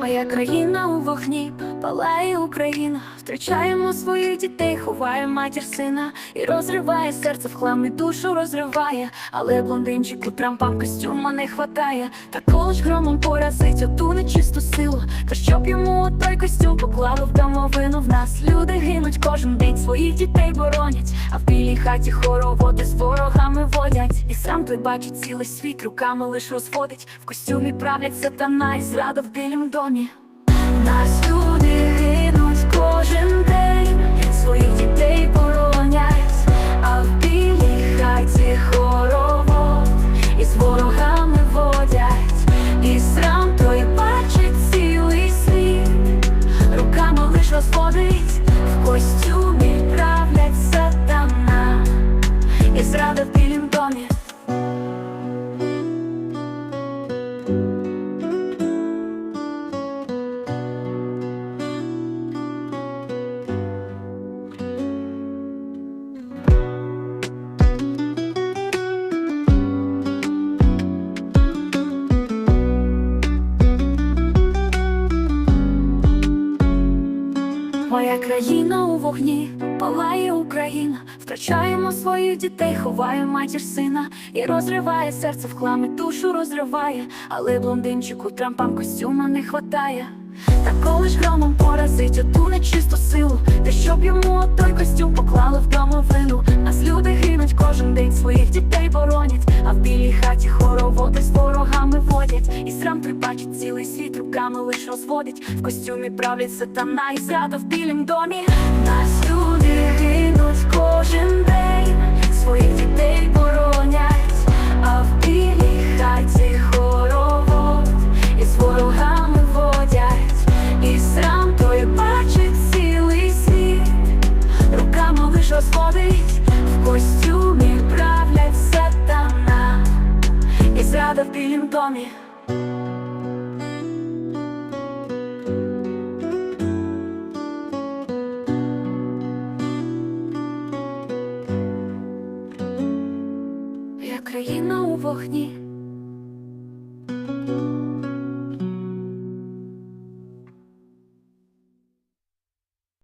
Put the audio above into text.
Моя країна у вогні, палає Україна. Втрачаємо своїх дітей, ховає матір сина і розриває серце в хлам і душу розриває. Але блондинчику трампам костюма не хватає. Та колиш громом поразить оту нечисту силу. Та щоб йому от той костюм поклали в домовину в нас. Люди кожен день, своїх дітей боронять. А в білій хаті хороводи з ворогами водять. І сам той бачить цілий світ, руками лиш розводить. В костюмі правлять сатана і зрада в білім домі. Країна у вогні, палає Україна, втрачаємо своїх дітей, ховає матір сина. І розриває серце в хлам і душу розриває, але блондинчику трампам костюма не хватає. Та коли ж громом поразить оту нечисту силу, та щоб йому той костюм поклали в домовину. Нас люди гинуть кожен день, своїх дітей боронять, а в білій хаті хороводи з ворогами водять. І срам той бачить цілий світ, руками лиш розводять. В костюмі правлять сатана і зрада в білім домі. Домі. Я країна у вогні,